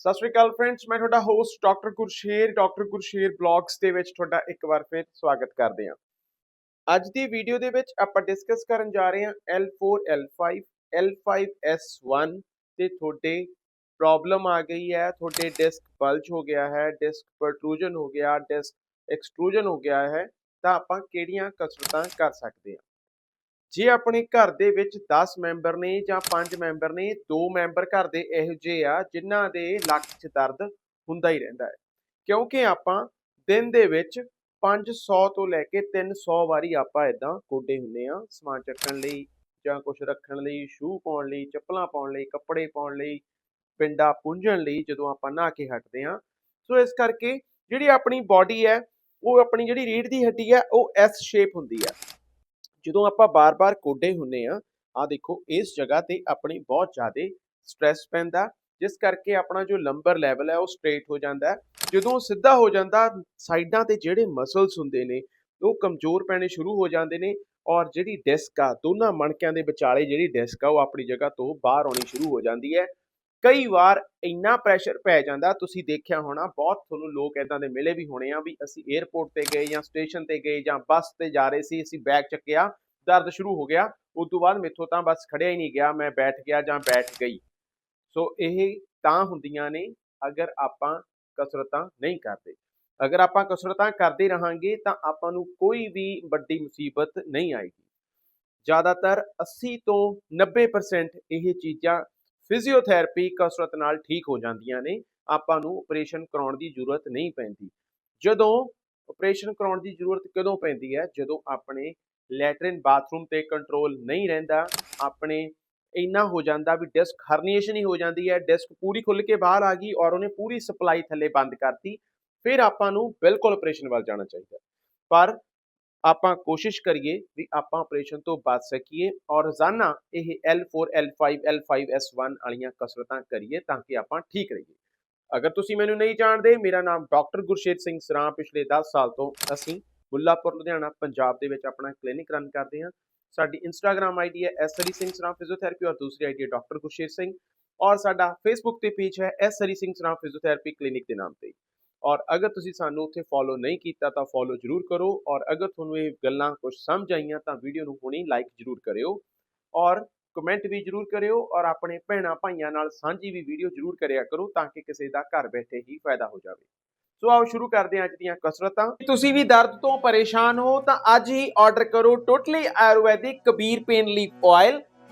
ਸਤਿ ਸ਼੍ਰੀ ਅਕਾਲ ਫਰੈਂਡਸ ਮੈਂ ਤੁਹਾਡਾ host doctor Gursher doctor Gursher blogs ਦੇ ਵਿੱਚ ਤੁਹਾਡਾ ਇੱਕ ਵਾਰ ਫਿਰ ਸਵਾਗਤ ਕਰਦੇ ਹਾਂ। ਅੱਜ ਦੀ ਵੀਡੀਓ ਦੇ ਵਿੱਚ ਆਪਾਂ ਡਿਸਕਸ ਕਰਨ ਜਾ ਰਹੇ ਹਾਂ L4 L5 L5S1 ਤੇ ਤੁਹਾਡੇ ਪ੍ਰੋਬਲਮ ਆ ਗਈ ਹੈ, ਤੁਹਾਡੇ ਡਿਸਕ ਬਲਜ ਹੋ ਗਿਆ ਹੈ ਡਿਸਕ ਪ੍ਰੋਟਰੂਜਨ ਹੋ ਗਿਆ ਡਿਸਕ ਐਕਸਟਰੂਜਨ ਹੋ ਗਿਆ ਹੈ, ਤਾਂ ਆਪਾਂ ਕਿਹੜੀਆਂ ਕਸਰਤਾਂ ਕਰ ਸਕਦੇ ਹਾਂ? ਜੇ ਆਪਣੇ ਘਰ ਦੇ ਵਿੱਚ 10 ਮੈਂਬਰ ਨੇ ਜਾਂ 5 ਮੈਂਬਰ ਨੇ, ਦੋ ਮੈਂਬਰ ਘਰ ਦੇ ਇਹੋ ਜਿਹੇ ਆ, ਜਿਨ੍ਹਾਂ ਦੇ ਲੱਕ 'ਚ ਦਰਦ ਹੁੰਦਾ ਹੀ ਰਹਿੰਦਾ ਹੈ। ਕਿਉਂਕਿ ਆਪਾਂ ਦਿਨ ਦੇ ਵਿੱਚ 500 ਤੋਂ ਲੈ ਕੇ 300 ਵਾਰੀ ਆਪਾਂ ਇਦਾਂ ਗੋਡੇ ਹੁੰਨੇ ਆ ਸਮਾਨ ਚੱਕਣ ਲਈ ਜਾਂ ਕੁਝ ਰੱਖਣ ਲਈ ਸ਼ੂ ਪਾਉਣ ਲਈ, ਚੱਪਲਾਂ ਪਾਉਣ ਲਈ, ਕੱਪੜੇ ਪਾਉਣ ਲਈ, ਪਿੰਡਾ ਪੁੰਝਣ ਲਈ ਜਦੋਂ ਆਪਾਂ ਨਹਾ ਕੇ ਹਟਦੇ ਆ ਸੋ ਇਸ ਕਰਕੇ ਜਿਹੜੀ ਆਪਣੀ ਬਾਡੀ ਹੈ, ਉਹ ਆਪਣੀ ਜਿਹੜੀ ਰੀੜ੍ਹ ਦੀ ਹੱਡੀ ਹੈ, ਉਹ ਐਸ ਸ਼ੇਪ ਹੁੰਦੀ ਹੈ। ਜਦੋਂ ਆਪਾਂ ਬਾਰ-ਬਾਰ ਕੋਡੇ ਹੁੰਨੇ ਆ ਆ ਦੇਖੋ, ਇਸ ਜਗ੍ਹਾ ਤੇ ਆਪਣੀ ਬਹੁਤ ਜ਼ਿਆਦਾ ਸਟ੍ਰੈਸ ਪੈਂਦਾ, ਜਿਸ ਕਰਕੇ ਆਪਣਾ ਜੋ ਲੰਬਰ ਲੈਵਲ ਹੈ, ਉਹ ਸਟ੍ਰੇਟ ਹੋ ਜਾਂਦਾ ਜਦੋਂ ਸਿੱਧਾ ਹੋ ਜਾਂਦਾ, ਸਾਈਡਾਂ ਤੇ ਜਿਹੜੇ ਮਸਲਸ ਹੁੰਦੇ ਨੇ, ਉਹ ਕਮਜ਼ੋਰ ਪੈਣੇ ਸ਼ੁਰੂ ਹੋ ਜਾਂਦੇ ਨੇ ਔਰ ਜਿਹੜੀ ਡਿਸਕ ਆ, ਦੋਨਾਂ ਮਣਕਿਆਂ ਦੇ ਵਿਚਾਲੇ ਜਿਹੜੀ ਡਿਸਕ ਆ, ਉਹ ਆਪਣੀ ਜਗ੍ਹਾ ਤੋਂ ਬਾਹਰ ਆਉਣੀ ਸ਼ੁਰੂ ਹੋ ਜਾਂਦੀ ਹੈ। ਕਈ ਵਾਰ ਇੰਨਾ ਪ੍ਰੈਸ਼ਰ ਪੈ ਜਾਂਦਾ, ਤੁਸੀਂ ਦੇਖਿਆ ਹੋਣਾ, ਬਹੁਤ ਤੁਹਾਨੂੰ ਲੋਕ ਇਦਾਂ ਦੇ ਮਿਲੇ ਵੀ ਹੋਣੇ ਆ ਵੀ ਅਸੀਂ 에ਅਰਪੋਰਟ ਤੇ ਗਏ ਜਾਂ ਸਟੇਸ਼ਨ ਤੇ ਗਏ ਜਾਂ ਬੱਸ ਤੇ ਜਾ ਰਹੇ ਸੀ, ਅਸੀਂ ਬੈਗ ਚੱਕਿਆ, ਦਰਦ ਸ਼ੁਰੂ ਹੋ ਗਿਆ, ਉਸ ਤੋਂ ਬਾਅਦ ਮੇਥੋਂ ਤਾਂ ਬਸ ਖੜਿਆ ਹੀ ਨਹੀਂ ਗਿਆ, ਮੈਂ ਬੈਠ ਗਿਆ ਜਾਂ ਬੈਠ ਗਈ। ਸੋ ਇਹ ਤਾਂ ਹੁੰਦੀਆਂ ਨੇ, ਅਗਰ ਆਪਾਂ ਕਸਰਤਾਂ ਨਹੀਂ ਕਰਦੇ। ਅਗਰ ਆਪਾਂ ਕਸਰਤਾਂ ਕਰਦੇ ਰਹਾਂਗੇ, ਤਾਂ ਆਪਾਂ ਨੂੰ ਕੋਈ ਵੀ ਵੱਡੀ ਮੁਸੀਬਤ ਨਹੀਂ ਆਏਗੀ। ਜ਼ਿਆਦਾਤਰ 80 ਤੋਂ 90% ਇਹ ਚੀਜ਼ਾਂ ਫਿਜ਼ੀਓਥੈਰੇਪੀ ਕਸਰਤ ਨਾਲ ਠੀਕ ਹੋ ਜਾਂਦੀਆਂ ਨੇ, ਆਪਾਂ ਨੂੰ ਆਪਰੇਸ਼ਨ ਕਰਾਉਣ ਦੀ ਜ਼ਰੂਰਤ ਨਹੀਂ ਪੈਂਦੀ। ਜਦੋਂ ਆਪਰੇਸ਼ਨ ਕਰਾਉਣ ਦੀ ਜ਼ਰੂਰਤ ਕਦੋਂ ਪੈਂਦੀ ਹੈ? ਜਦੋਂ ਆਪਣੇ ਲੈਟਰਨ ਬਾਥਰੂਮ ਤੇ ਕੰਟਰੋਲ ਨਹੀਂ ਰਹਿੰਦਾ, ਆਪਣੇ ਇੰਨਾ ਹੋ ਜਾਂਦਾ ਵੀ ਡਿਸਕ ਹਰਨੀਏਸ਼ਨ ਹੀ ਹੋ ਜਾਂਦੀ ਹੈ, ਡਿਸਕ ਪੂਰੀ ਖੁੱਲ ਕੇ ਬਾਹਰ ਆ ਗਈ ਔਰ ਉਹਨੇ ਪੂਰੀ ਸਪਲਾਈ ਥੱਲੇ ਬੰਦ ਕਰਤੀ, ਫਿਰ ਆਪਾਂ ਨੂੰ ਬਿਲਕੁਲ ਆਪਰੇਸ਼ਨ ਵੱਲ ਜਾਣਾ ਚਾਹੀਦਾ। ਪਰ ਆਪਾਂ ਕੋਸ਼ਿਸ਼ ਕਰੀਏ ਵੀ ਆਪਾਂ ਆਪਰੇਸ਼ਨ ਤੋਂ ਬਚ ਸਕੀਏ ਔਰ ਰੋਜ਼ਾਨਾ ਇਹ L4 L5 L5S1 ਵਾਲੀਆਂ ਕਸਰਤਾਂ ਕਰੀਏ ਤਾਂ ਕਿ ਆਪਾਂ ਠੀਕ ਰਹੀਏ। ਅਗਰ ਤੁਸੀਂ ਮੈਨੂੰ ਨਹੀਂ ਜਾਣਦੇ, ਮੇਰਾ ਨਾਮ ਡਾਕਟਰ ਗੁਰਸ਼ੇਰ ਸਿੰਘ ਸਰਾਂ ਪਿਛਲੇ 10 ਸਾਲ ਤੋਂ ਅਸੀਂ ਮੁੱਲਾਪੁਰ ਲੁਧਿਆਣਾ, ਪੰਜਾਬ ਦੇ ਵਿੱਚ ਆਪਣਾ ਕਲੀਨਿਕ ਰਨ ਕਰਦੇ ਹਾਂ। ਸਾਡੀ ਇੰਸਟਾਗ੍ਰam ਆਈਡੀ ਹੈ ਐਸ ਹਰੀ ਸਿੰਘ ਸਰਾਂ ਫਿਜ਼ੀਓਥੈਰੇਪੀ ਔਰ ਦੂਸਰੀ ਆਈਡੀ ਹੈ ਡਾਕਟਰ ਗੁਰਸ਼ੇਰ ਸਿੰਘ। ਔਰ ਸਾਡਾ ਫੇਸਬੁੱਕ ਤੇ ਪੇਜ ਹੈ S Hari Singh Sran physiotherapy clinic ਦੇ ਨਾਮ ਤੇ। ਔਰ ਅਗਰ ਤੁਸੀਂ ਸਾਨੂੰ ਉੱਥੇ ਫੋਲੋ ਨਹੀਂ ਕੀਤਾ ਤਾਂ ਫੋਲੋ ਜ਼ਰੂਰ ਕਰੋ ਔਰ ਅਗਰ ਤੁਹਾਨੂੰ ਇਹ ਗੱਲਾਂ ਕੁਝ ਸਮਝ ਆਈਆਂ ਤਾਂ ਵੀਡੀਓ ਨੂੰ ਹੁਣੇ ਲਾਈਕ ਜ਼ਰੂਰ ਕਰਿਓ ਔਰ ਕਮੈਂਟ ਵੀ ਜ਼ਰੂਰ ਕਰਿਓ ਔਰ ਆਪਣੇ ਭੈਣਾਂ ਭਾਈਆਂ ਨਾਲ ਸਾਂਝੀ ਵੀ ਵੀਡੀਓ ਜ਼ਰੂਰ ਕਰਿਆ ਕਰੋ ਤਾਂ ਕਿ ਕਿਸੇ ਦਾ ਘਰ ਬੈਠੇ ਹੀ ਫਾਇਦਾ ਹੋ ਜਾਵੇ। ਸੋ ਆਓ ਸ਼ੁਰੂ ਕਰਦੇ ਹਾਂ ਅੱਜ ਦੀਆਂ ਕਸਰਤਾਂ। ਤੁਸੀਂ ਵੀ ਦਰਦ ਤੋਂ ਪਰੇਸ਼ਾਨ ਹੋ ਤਾਂ ਅੱਜ ਹੀ ਆਰਡਰ ਕਰੋ totally Ayurvedic Kabir pain leaf oil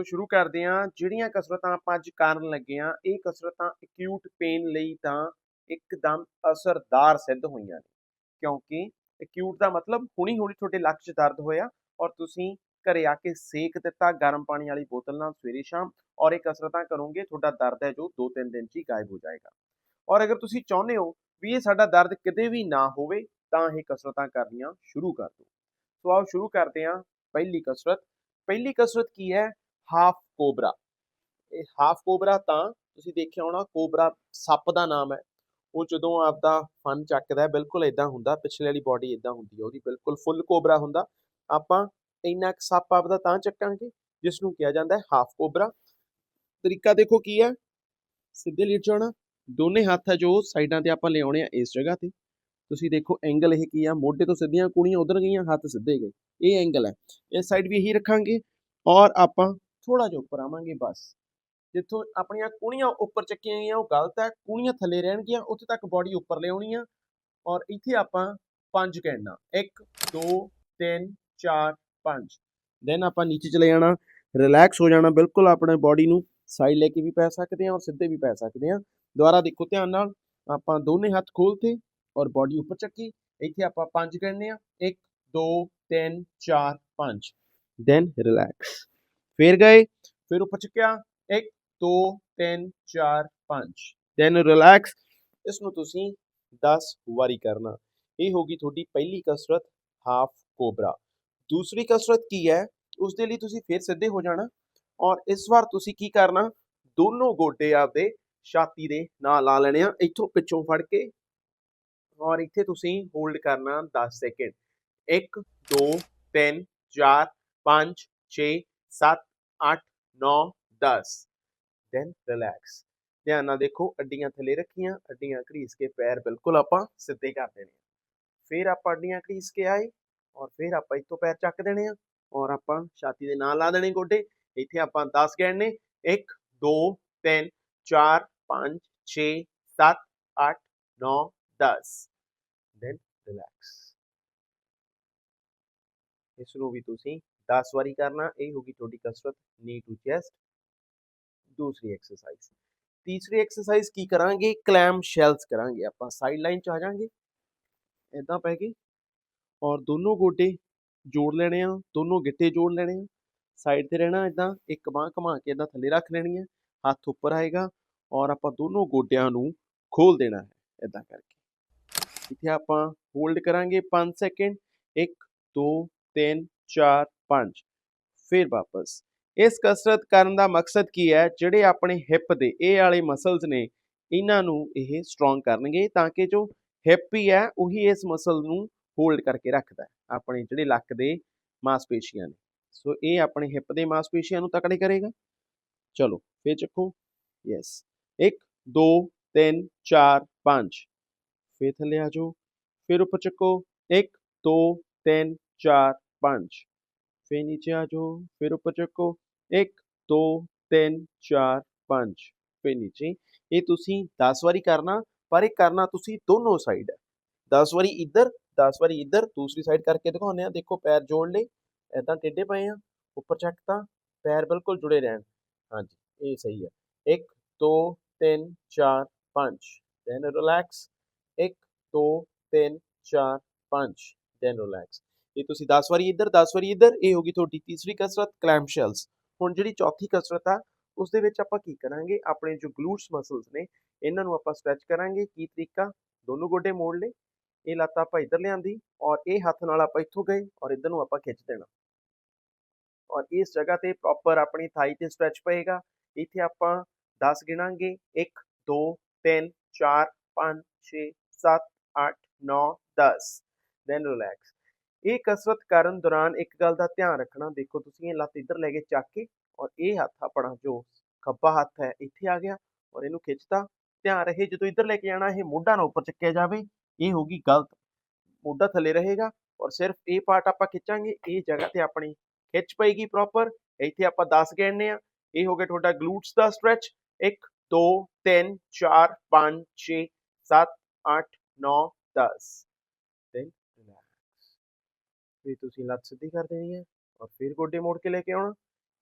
ਸੋ ਸ਼ੁਰੂ ਕਰਦੇ ਹਾਂ, ਜਿਹੜੀਆਂ ਕਸਰਤਾਂ ਆਪਾਂ ਅੱਜ ਕਰਨ ਲੱਗੇ ਹਾਂ, ਇਹ ਕਸਰਤਾਂ ਅਕਿਊਟ ਪੇਨ ਲਈ ਤਾਂ ਇੱਕਦਮ ਅਸਰਦਾਰ ਸਿੱਧ ਹੋਈਆਂ ਨੇ। ਕਿਉਂਕਿ ਅਕਿਊਟ ਦਾ ਮਤਲਬ ਹੁਣੀ ਹੁਣੀ ਤੁਹਾਡੇ ਲੱਕ 'ਚ ਦਰਦ ਹੋਇਆ ਔਰ ਤੁਸੀਂ ਘਰੇ ਆ ਕੇ ਸੇਕ ਦਿੱਤਾ ਗਰਮ ਪਾਣੀ ਵਾਲੀ ਬੋਤਲ ਨਾਲ ਸਵੇਰੇ ਸ਼ਾਮ ਔਰ ਇਹ ਕਸਰਤਾਂ ਕਰੋਗੇ, ਤੁਹਾਡਾ ਦਰਦ ਹੈ ਜੋ 2-3 ਦਿਨ 'ਚ ਹੀ ਗਾਇਬ ਹੋ ਜਾਏਗਾ। ਔਰ ਅਗਰ ਤੁਸੀਂ ਚਾਹੁੰਦੇ ਹੋ ਵੀ ਇਹ ਸਾਡਾ ਦਰਦ ਕਿਤੇ ਵੀ ਨਾ ਹੋਵੇ, ਤਾਂ ਇਹ ਕਸਰਤਾਂ ਕਰਨੀਆਂ ਸ਼ੁਰੂ ਕਰ ਦਿਓ। ਸੋ ਆਓ ਸ਼ੁਰੂ ਕਰਦੇ ਹਾਂ ਪਹਿਲੀ ਕਸਰਤ। ਪਹਿਲੀ ਕਸਰਤ ਕੀ ਹੈ? ਹਾਫ ਕੋਬਰਾ ਇਹ ਹਾਫ ਕੋਬਰਾ ਤਾਂ ਤੁਸੀਂ ਦੇਖਿਆ ਹੋਣਾ ਕੋਬਰਾ ਸੱਪ ਦਾ ਨਾਮ ਹੈ। ਉਹ ਜਦੋਂ ਆਪਦਾ ਫਨ ਚੱਕਦਾ ਹੈ, ਬਿਲਕੁਲ ਇਦਾਂ ਹੁੰਦਾ, ਪਿਛਲੇ ਵਾਲੀ ਬਾਡੀ ਇਦਾਂ ਹੁੰਦੀ ਹੈ, ਉਹਦੀ ਬਿਲਕੁਲ ਫੁੱਲ ਕੋਬਰਾ ਹੁੰਦਾ। ਆਪਾਂ ਇੰਨਾ ਕੁ ਸੱਪ ਆਪਦਾ ਤਾਂ ਚੱਕਾਂਗੇ ਜਿਸ ਨੂੰ ਕਿਹਾ ਜਾਂਦਾ ਹੈ ਹਾਫ ਕੋਬਰਾ ਤਰੀਕਾ ਦੇਖੋ ਕੀ ਹੈ? ਸਿੱਧੇ ਲਿਟ ਜਾਣਾ ਦੋਨੇ ਹੱਥ ਹੈ ਜੋ ਸਾਈਡਾਂ ਤੇ ਆਪਾਂ ਲਿਆਉਣੇ ਆ ਇਸ ਜਗ੍ਹਾ ਤੇ। ਤੁਸੀਂ ਦੇਖੋ ਐਂਗਲ ਇਹ ਕੀ ਆ, ਮੋਢੇ ਤੋਂ ਸਿੱਧੀਆਂ ਕੁਣੀਆਂ ਉਧਰ ਗਈਆਂ, ਹੱਥ ਸਿੱਧੇ ਗਏ। ਇਹ ਐਂਗਲ ਹੈ। ਇਸ ਸਾਈਡ ਵੀ ਇਹੀ ਰੱਖਾਂਗੇ ਔਰ ਆਪਾਂ ਥੋੜਾ ਜਿਹਾ ਉੱਪਰ ਆਵਾਂਗੇ ਬਸ। ਜਿੱਥੋਂ ਆਪਣੀਆਂ ਕੁਣੀਆਂ ਉੱਪਰ ਚੱਕੀਆਂ ਗਈਆਂ, ਉਹ ਗਲਤ ਹੈ ਕੁਣੀਆਂ ਥੱਲੇ ਰਹਿਣਗੀਆਂ, ਉੱਥੇ ਤੱਕ ਬਾਡੀ ਉੱਪਰ ਲਿਆਉਣੀ ਆ ਔਰ ਇੱਥੇ ਆਪਾਂ ਪੰਜ ਕਹਿਣਾ। 1 2 3 4 5 ਦੈਨ ਆਪਾਂ ਨੀਚੇ ਚਲੇ ਜਾਣਾ ਰਿਲੈਕਸ ਹੋ ਜਾਣਾ, ਬਿਲਕੁਲ ਆਪਣੇ ਬਾਡੀ ਨੂੰ ਸਾਈਡ ਲੈ ਕੇ ਵੀ ਪੈ ਸਕਦੇ ਹਾਂ ਔਰ ਸਿੱਧੇ ਵੀ ਪੈ ਸਕਦੇ ਹਾਂ। ਦੁਬਾਰਾ ਦੇਖੋ ਧਿਆਨ ਨਾਲ, ਆਪਾਂ ਦੋਨੇ ਹੱਥ ਖੋਲਤੇ ਔਰ ਬਾਡੀ ਉੱਪਰ ਚੱਕੀ। ਇੱਥੇ ਆਪਾਂ ਪੰਜ ਕਹਿਣੇ ਆ 1 2 3 4 5 ਦੈਨ ਰਿਲੈਕਸ ਫਿਰ ਗਏ, ਫਿਰ ਉੱਪਰ ਚੱਕਿਆ 1 2 3 4 5 ਦੈਨ ਰਿਲੈਕਸ ਇਸ ਨੂੰ ਤੁਸੀਂ 10 ਵਾਰੀ ਕਰਨਾ। ਇਹ ਹੋਗੀ ਤੁਹਾਡੀ ਪਹਿਲੀ ਕਸਰਤ ਹਾਫ ਕੋਬਰਾ ਦੂਸਰੀ ਕਸਰਤ ਕੀ ਹੈ? ਉਸ ਦੇ ਲਈ ਤੁਸੀਂ ਫਿਰ ਸਿੱਧੇ ਹੋ ਜਾਣਾ ਔਰ ਇਸ ਵਾਰ ਤੁਸੀਂ ਕੀ ਕਰਨਾ? ਦੋਨੋਂ ਗੋਡੇ ਆਪਦੇ ਛਾਤੀ ਦੇ ਨਾਲ ਲਾ ਲੈਣੇ ਆ, ਇੱਥੋਂ ਪਿੱਛੋਂ ਫੜ ਕੇ ਔਰ ਇੱਥੇ ਤੁਸੀਂ ਹੋਲਡ ਕਰਨਾ 10 ਸੈਕਿੰਡ 1 2 3 4 5 6 7 8 9 10 ਦੈਨ ਰਿਲੈਕਸ ਧਿਆਨ ਨਾਲ ਦੇਖੋ, ਅੱਡੀਆਂ ਥੱਲੇ ਰੱਖੀਆਂ, ਅੱਡੀਆਂ ਘੜੀਸ ਕੇ ਪੈਰ ਬਿਲਕੁਲ ਆਪਾਂ ਸਿੱਧੇ ਕਰ ਦੇਣੇ ਫਿਰ ਆਪਾਂ ਅੱਡੀਆਂ ਘੜੀਸ ਕੇ ਆਏ ਔਰ ਫਿਰ ਆਪਾਂ ਇੱਥੋਂ ਪੈਰ ਚੱਕ ਦੇਣੇ ਆ ਔਰ ਆਪਾਂ ਛਾਤੀ ਦੇ ਨਾਲ ਲਾ ਦੇਣੇ ਗੋਡੇ। ਇੱਥੇ ਆਪਾਂ 10 ਗਿਣਨੇ 1 2 3 4 5 6 7 8 9 10 ਦੈਨ ਰਿਲੈਕਸ ਇਸ ਨੂੰ ਵੀ ਤੁਸੀਂ 10 ਵਾਰੀ ਕਰਨਾ ਇਹ ਹੋਗੀ ਤੁਹਾਡੀ ਕਸਰਤ ਨੀ ਟੂ ਚੈਸਟ ਦੂਸਰੀ ਐਕਸਰਸਾਈਜ਼ ਤੀਸਰੀ ਐਕਸਰਸਾਈਜ਼ ਕੀ ਕਰਾਂਗੇ ਕਲੈਮ ਸ਼ੈਲਸ ਕਰਾਂਗੇ ਆਪਾਂ ਸਾਈਡ ਲਾਈਨ ਚ ਆ ਜਾਾਂਗੇ ਇਦਾਂ ਪੈ ਗਏ ਔਰ ਦੋਨੋਂ ਗੋਡੇ ਜੋੜ ਲੈਣੇ ਆ ਦੋਨੋਂ ਗਿੱਟੇ ਜੋੜ ਲੈਣੇ ਆ ਸਾਈਡ ਤੇ ਰਹਿਣਾ ਇਦਾਂ ਇੱਕ ਬਾਹ ਘੁਮਾ ਕੇ ਇਦਾਂ ਥੱਲੇ ਰੱਖ ਲੈਣੀ ਹੈ ਹੱਥ ਉੱਪਰ ਆਏਗਾ ਔਰ ਆਪਾਂ ਦੋਨੋਂ ਗੋਡਿਆਂ ਨੂੰ ਖੋਲ ਦੇਣਾ ਹੈ ਇਦਾਂ ਕਰਕੇ ਇੱਥੇ ਆਪਾਂ ਹੋਲਡ ਕਰਾਂਗੇ 5 ਸੈਕਿੰਡ 1 2 3 4 5 ਫਿਰ ਵਾਪਸ। ਇਸ ਕਸਰਤ ਕਰਨ ਦਾ ਮਕਸਦ ਕੀ ਹੈ? ਜਿਹੜੇ ਆਪਣੇ ਹਿੱਪ ਦੇ, ਇਹ ਵਾਲੇ ਮਸਲਸ ਨੇ, ਇਹਨਾਂ ਨੂੰ ਇਹ ਸਟਰੋਂਗ ਕਰਨਗੇ ਤਾਂ ਕਿ ਜੋ ਹਿੱਪ ਹੀ ਹੈ, ਉਹੀ ਇਸ ਮਸਲ ਨੂੰ ਹੋਲਡ ਕਰਕੇ ਰੱਖਦਾ ਹੈ। ਆਪਣੇ ਜਿਹੜੇ ਲੱਕ ਦੇ ਮਾਸਪੇਸ਼ੀਆਂ ਨੇ। ਸੋ ਇਹ ਆਪਣੇ ਹਿੱਪ ਦੇ ਮਾਸਪੇਸ਼ੀਆਂ ਨੂੰ ਤਕੜੇ ਕਰੇਗਾ। ਚਲੋ, ਫੇਰ ਚੱਕੋ। ਯੈਸ 1 2 3 4 5 ਫੇਰ ਥੱਲੇ ਆ ਜਾਓ। ਫਿਰ ਉੱਪਰ ਚੱਕੋ। 1 2 3 4 5 ਫੇਰ ਨੀਚੇ ਆ ਜਾਓ ਫਿਰ ਉੱਪਰ ਚੱਕੋ 1 2 3 4 5 ਫੇਰ ਨੀਚੇ ਇਹ ਤੁਸੀਂ 10 ਵਾਰੀ ਕਰਨਾ ਪਰ ਇਹ ਕਰਨਾ ਤੁਸੀਂ ਦੋਨੋਂ ਸਾਈਡ 10 ਵਾਰੀ ਇੱਧਰ 10 ਵਾਰੀ ਇੱਧਰ ਦੂਸਰੀ ਸਾਈਡ ਕਰਕੇ ਦਿਖਾਉਂਦੇ ਆ ਦੇਖੋ ਪੈਰ ਜੋੜ ਲਏ ਐਦਾਂ ਟੇਢੇ ਪਏ ਆ ਉੱਪਰ ਚੱਕਤਾ ਪੈਰ ਬਿਲਕੁਲ ਜੁੜੇ ਰਹਿਣ ਹਾਂਜੀ ਇਹ ਸਹੀ ਹੈ 1 2 3 4 5 ਦੈਨ ਰਿਲੈਕਸ 1 2 3 4 5 ਦੈਨ ਰਿਲੈਕਸ ਇਹ ਤੁਸੀਂ 10 ਵਾਰੀ ਇੱਧਰ 10 ਵਾਰੀ ਇੱਧਰ, ਇਹ ਹੋ ਗਈ ਤੁਹਾਡੀ ਤੀਸਰੀ ਕਸਰਤ ਕਲੈਮ ਹੁਣ ਜਿਹੜੀ ਚੌਥੀ ਕਸਰਤ ਆ ਉਸ ਦੇ ਵਿੱਚ ਆਪਾਂ ਕੀ ਕਰਾਂਗੇ? ਆਪਣੇ ਜੋ ਗਲੂਟਸ ਮਸਲਸ ਨੇ, ਇਹਨਾਂ ਨੂੰ ਆਪਾਂ ਸਟ੍ਰੈਚ ਕਰਾਂਗੇ। ਕੀ ਤਰੀਕਾ? ਦੋਨੋਂ ਗੋਡੇ ਮੋੜ ਲਏ। ਇਹ ਲੱਤ ਆਪਾਂ ਇੱਧਰ ਲਿਆਂਦੀ ਔਰ ਇਹ ਹੱਥ ਨਾਲ ਆਪਾਂ ਇੱਥੋਂ ਗਏ ਔਰ ਇੱਧਰ ਨੂੰ ਆਪਾਂ ਖਿੱਚ ਦੇਣਾ। ਔਰ ਇਸ ਜਗ੍ਹਾ ਤੇ ਪ੍ਰੋਪਰ ਆਪਣੀ ਥਾਈ ਤੇ ਸਟ੍ਰੈਚ ਪਏਗਾ। ਇੱਥੇ ਆਪਾਂ 10 ਗਿਣਾਂਗੇ। 1 2 3 4 5 6 7 8 9 10 ਦੈਨ ਰਿਲੈਕਸ ਇਹ ਕਸਰਤ ਕਰਨ ਦੌਰਾਨ ਇੱਕ ਗੱਲ ਦਾ ਧਿਆਨ ਰੱਖਣਾ, ਦੇਖੋ ਤੁਸੀਂ ਇਹ ਲੱਤ ਇੱਧਰ ਲੈ ਕੇ ਚੱਕ ਕੇ ਔਰ ਇਹ ਹੱਥ ਆਪਣਾ ਜੋ ਖੱਬਾ ਹੱਥ ਹੈ, ਇੱਥੇ ਆ ਗਿਆ ਔਰ ਇਹਨੂੰ ਖਿੱਚਤਾ। ਧਿਆਨ ਰਹੇ ਜਦੋਂ ਇੱਧਰ ਲੈ ਕੇ ਜਾਣਾ, ਇਹ ਮੋਢਾ ਨਾ ਉੱਪਰ ਚੱਕਿਆ ਜਾਵੇ, ਇਹ ਹੋਗੀ ਗਲਤ। ਮੋਢਾ ਥੱਲੇ ਰਹੇਗਾ ਔਰ ਸਿਰਫ ਇਹ ਪਾਰਟ ਆਪਾਂ ਖਿੱਚਾਂਗੇ, ਇਹ ਜਗ੍ਹਾ ਤੇ ਆਪਣੀ ਖਿੱਚ ਪਏਗੀ ਪ੍ਰੋਪਰ ਇੱਥੇ ਆਪਾਂ 10 ਗਿਣਨੇ ਆ ਇਹ ਹੋ ਗਿਆ ਤੁਹਾਡਾ ਗਲੂਟਸ ਦਾ ਸਟ੍ਰੈਚ 1 2 3 4 5 6 7 8 9 10 ਦੈਨ ਰਿਲੈਕਸ ਫਿਰ ਤੁਸੀਂ ਲੱਤ ਸਿੱਧੀ ਕਰ ਦੇਣੀ ਹੈ ਔਰ ਫਿਰ ਗੋਡੇ ਮੋੜ ਕੇ ਲੈ ਕੇ ਆਉਣਾ।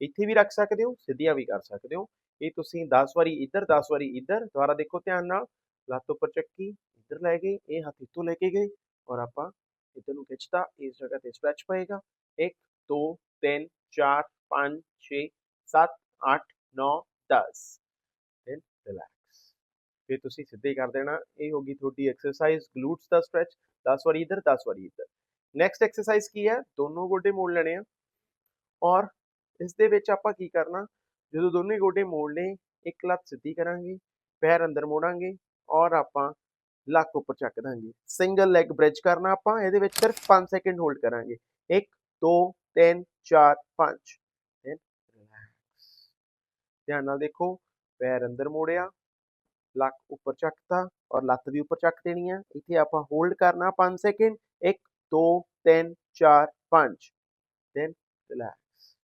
ਇੱਥੇ ਵੀ ਰੱਖ ਸਕਦੇ ਹੋ, ਸਿੱਧੀਆਂ ਵੀ ਕਰ ਸਕਦੇ ਹੋ। ਇਹ ਤੁਸੀਂ 10 ਵਾਰੀ ਇੱਧਰ 10 ਵਾਰੀ ਇੱਧਰ, ਦੁਬਾਰਾ ਦੇਖੋ ਧਿਆਨ ਨਾਲ। ਲੱਤ ਉੱਪਰ ਚੱਕੀ, ਇੱਧਰ ਲੈ ਗਏ, ਇਹ ਹੱਥ ਇੱਥੋਂ ਲੈ ਕੇ ਗਏ ਔਰ ਆਪਾਂ ਇੱਧਰ ਨੂੰ ਖਿੱਚਤਾ, ਇਸ ਜਗ੍ਹਾ ਤੇ ਸਟ੍ਰੈਚ ਪਏਗਾ। 1 2 3 4 5 6 7 8 9 10 ਦੈਨ ਰਿਲੈਕਸ ਫਿਰ ਤੁਸੀਂ ਸਿੱਧੇ ਕਰ ਦੇਣਾ। ਇਹ ਹੋ ਗਈ ਤੁਹਾਡੀ ਐਕਸਰਸਾਈਜ਼ ਗਲੂਟਸ ਦਾ ਸਟ੍ਰੈਚ 10 ਵਾਰੀ ਇੱਧਰ 10 ਵਾਰੀ ਇੱਧਰ। ਨੈਕਸਟ ਐਕਸਰਸਾਈਜ਼ ਕੀ ਹੈ ਦੋਨੋਂ ਗੋਡੇ ਮੋੜ ਲੈਣੇ ਆ ਔਰ ਇਸ ਦੇ ਵਿੱਚ ਆਪਾਂ ਕੀ ਕਰਨਾ ਜਦੋਂ ਦੋਨੇ ਗੋਡੇ ਮੋੜ ਲਏ ਇੱਕ ਲੱਤ ਸਿੱਧੀ ਕਰਾਂਗੇ ਪੈਰ ਅੰਦਰ ਮੋੜਾਂਗੇ ਔਰ ਆਪਾਂ ਲੱਕ ਉੱਪਰ ਚੱਕ ਦਾਂਗੇ ਸਿੰਗਲ ਲੈਗ ਬ੍ਰਿਜ ਕਰਨਾ ਆਪਾਂ ਇਹਦੇ ਵਿੱਚ ਸਿਰਫ 5 ਸੈਕਿੰਡ ਹੋਲਡ ਕਰਾਂਗੇ 1 2 3 4 5 ਦੈਨ ਰਿਲੈਕਸ ਧਿਆਨ ਨਾਲ ਦੇਖੋ ਪੈਰ ਅੰਦਰ ਮੋੜਿਆ ਲੱਕ ਉੱਪਰ ਚੱਕਤਾ ਔਰ ਲੱਤ ਵੀ ਉੱਪਰ ਚੱਕ ਦੇਣੀ ਆ ਇੱਥੇ ਆਪਾਂ ਹੋਲਡ ਕਰਨਾ 5 ਸੈਕਿੰਡ 1 2 3 4 5 ਦੈਨ ਰਿਲੈਕਸ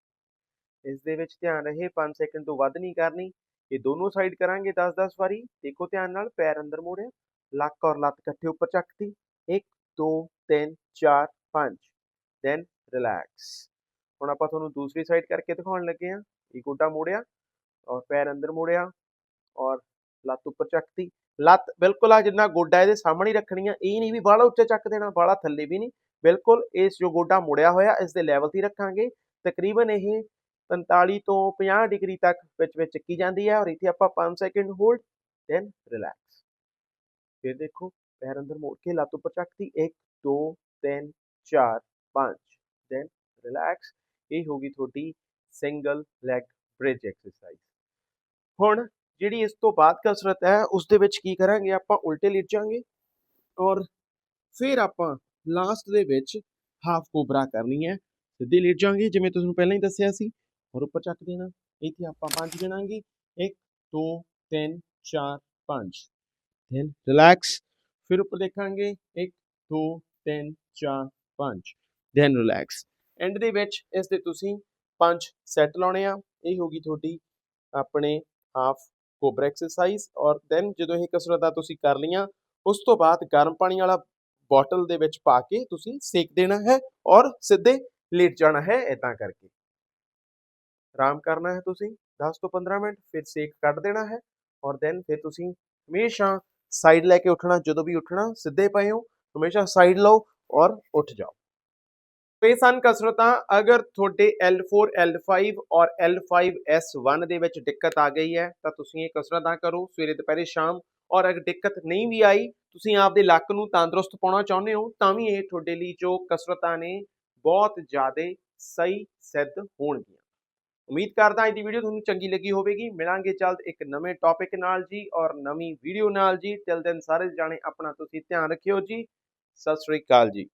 ਇਸ ਦੇ ਵਿੱਚ ਧਿਆਨ ਰਹੇ 5 ਸੈਕਿੰਡ ਤੋਂ ਵੱਧ ਨਹੀਂ ਕਰਨੀ ਇਹ ਦੋਨੋਂ ਸਾਈਡ ਕਰਾਂਗੇ 10-10 ਵਾਰੀ। ਦੇਖੋ ਧਿਆਨ ਨਾਲ, ਪੈਰ ਅੰਦਰ ਮੋੜਿਆ, ਲੱਕ ਔਰ ਲੱਤ ਇਕੱਠੇ ਉੱਪਰ ਚੱਕਤੀ। 1 2 3 4 5 ਦੈਨ ਰਿਲੈਕਸ ਹੁਣ ਆਪਾਂ ਤੁਹਾਨੂੰ ਦੂਸਰੀ ਸਾਈਡ ਕਰਕੇ ਦਿਖਾਉਣ ਲੱਗੇ ਆ ਇਹ ਗੋਡਾ ਮੋੜਿਆ ਔਰ ਪੈਰ ਅੰਦਰ ਮੋੜਿਆ ਔਰ ਲੱਤ ਉੱਪਰ ਚੱਕਤੀ। ਲੱਤ ਬਿਲਕੁਲ ਆ ਜਿੰਨਾ ਗੋਡਾ ਇਹਦੇ ਸਾਹਮਣੇ ਹੀ ਰੱਖਣੀ ਆ, ਇਹ ਨਹੀਂ ਵੀ ਬਾਹਲਾ ਉੱਚਾ ਚੱਕ ਦੇਣਾ ਬਾਹਲਾ ਥੱਲੇ ਵੀ ਨਹੀਂ। ਬਿਲਕੁਲ ਇਸ ਜੋ ਗੋਡਾ ਮੁੜਿਆ ਹੋਇਆ, ਇਸ ਦੇ ਲੈਵਲ ਤੇ ਰੱਖਾਂਗੇ। ਤਕਰੀਬਨ ਇਹ 45 ਤੋਂ 50 ਡਿਗਰੀ ਤੱਕ ਵਿੱਚ ਵਿੱਚ ਚੱਕੀ ਜਾਂਦੀ ਹੈ ਔਰ ਇੱਥੇ ਆਪਾਂ 5 ਸੈਕਿੰਡ ਹੋਲਡ ਦੈਨ ਰਿਲੈਕਸ ਫਿਰ ਦੇਖੋ, ਪੈਰ ਅੰਦਰ ਮੋੜ ਕੇ ਲੱਤ ਉੱਪਰ ਚੱਕਤੀ 1 2 3 4 5 ਦੈਨ ਰਿਲੈਕਸ ਇਹ ਹੋਗੀ ਤੁਹਾਡੀ ਸਿੰਗਲ ਲੈਗ ਬ੍ਰਿਜ ਐਕਸਰਸਾਈਜ਼ ਹੁਣ ਜਿਹੜੀ ਇਸ ਤੋਂ ਬਾਅਦ ਕਸਰਤ ਹੈ ਉਸ ਦੇ ਵਿੱਚ ਕੀ ਕਰਾਂਗੇ? ਆਪਾਂ ਉਲਟੇ ਲੇਟ ਜਾਾਂਗੇ ਔਰ ਫਿਰ ਆਪਾਂ ਲਾਸਟ ਦੇ ਵਿੱਚ ਹਾਫ ਕੋਬਰਾ ਕਰਨੀ ਹੈ। ਸਿੱਧੇ ਲਿਟ ਜਾਾਂਗੇ ਜਿਵੇਂ ਤੁਹਾਨੂੰ ਪਹਿਲਾਂ ਹੀ ਦੱਸਿਆ ਸੀ। ਔਰ ਉੱਪਰ ਚੱਕ ਦੇਣਾ। ਇੱਥੇ ਆਪਾਂ ਪੰਜ ਗਿਣਾਂਗੇ। 1 2 3 4 5 ਦੈਨ ਰਿਲੈਕਸ ਫਿਰ ਉੱਪਰ ਦੇਖਾਂਗੇ। 1 2 3 4 5 ਦੈਨ ਰਿਲੈਕਸ ਐਂਡ ਦੇ ਵਿੱਚ ਇਸ ਦੇ ਤੁਸੀਂ ਪੰਜ ਸੈੱਟ ਲਾਉਣੇ ਆ। ਇਹ ਹੋਗੀ ਤੁਹਾਡੀ ਆਪਣੇ ਹਾਫ ਕੋਬਰਾ ਐਕਸਰਸਾਈਜ਼ ਔਰ ਦੈਨ ਜਦੋਂ ਇਹ ਕਸਰਤਾਂ ਤੁਸੀਂ ਕਰ ਲੀਆਂ ਉਸ ਤੋਂ ਬਾਅਦ ਗਰਮ ਪਾਣੀ ਵਾਲਾ ਬੋਟਲ ਦੇ ਵਿੱਚ ਪਾ ਕੇ ਤੁਸੀਂ ਸੇਕ ਦੇਣਾ ਹੈ ਔਰ ਸਿੱਧੇ ਲੇਟ ਜਾਣਾ ਹੈ ਇਦਾਂ ਕਰਕੇ। ਆਰਾਮ ਕਰਨਾ ਹੈ ਤੁਸੀਂ 10 ਤੋਂ 15 ਮਿੰਟ, ਫਿਰ ਸੇਕ ਕੱਢ ਦੇਣਾ ਹੈ ਔਰ ਦੈਨ ਫਿਰ ਤੁਸੀਂ ਹਮੇਸ਼ਾ ਸਾਈਡ ਲੈ ਕੇ ਉੱਠਣਾ, ਜਦੋਂ ਵੀ ਉੱਠਣਾ, ਸਿੱਧੇ ਪਏ ਹੋ, ਹਮੇਸ਼ਾ ਸਾਈਡ ਲਓ ਔਰ ਉੱਠ ਜਾਓ। ਇਹ ਸਨ ਕਸਰਤਾਂ ਅਗਰ ਤੁਹਾਡੇ L4 L5 ਔਰ L5S1 ਦੇ ਵਿੱਚ ਦਿੱਕਤ ਆ ਗਈ ਹੈ, ਤਾਂ ਤੁਸੀਂ ਇਹ ਕਸਰਤਾਂ ਕਰੋ। ਸਵੇਰੇ, ਦੁਪਹਿਰੇ, ਸ਼ਾਮ ਔਰ ਅਗਰ ਦਿੱਕਤ ਨਹੀਂ ਵੀ ਆਈ, ਤੁਸੀਂ ਆਪਦੇ ਲੱਕ ਨੂੰ ਤੰਦਰੁਸਤ ਪਾਉਣਾ ਚਾਹੁੰਦੇ ਹੋ, ਤਾਂ ਵੀ ਇਹ ਤੁਹਾਡੇ ਲਈ ਜੋ ਕਸਰਤਾਂ ਨੇ ਬਹੁਤ ਜ਼ਿਆਦਾ ਸਹੀ, ਸਿੱਧ ਹੋਣਗੀਆਂ। ਉਮੀਦ ਕਰਦਾ ਅੱਜ ਦੀ ਵੀਡੀਓ ਤੁਹਾਨੂੰ ਚੰਗੀ ਲੱਗੀ ਹੋਵੇਗੀ। ਮਿਲਾਂਗੇ ਜਲਦ ਇੱਕ ਨਵੇਂ ਟੌਪਿਕ ਨਾਲ ਜੀ ਔਰ ਨਵੀਂ ਵੀਡੀਓ ਨਾਲ ਜੀ। ਟਿਲ ਦਿਨ ਸਾਰੇ ਜਾਣੇ ਆਪਣਾ ਤੁਸੀਂ ਧਿਆਨ ਰੱਖਿਓ ਜੀ। ਸਤਿ ਸ੍ਰੀ ਅਕਾਲ ਜੀ।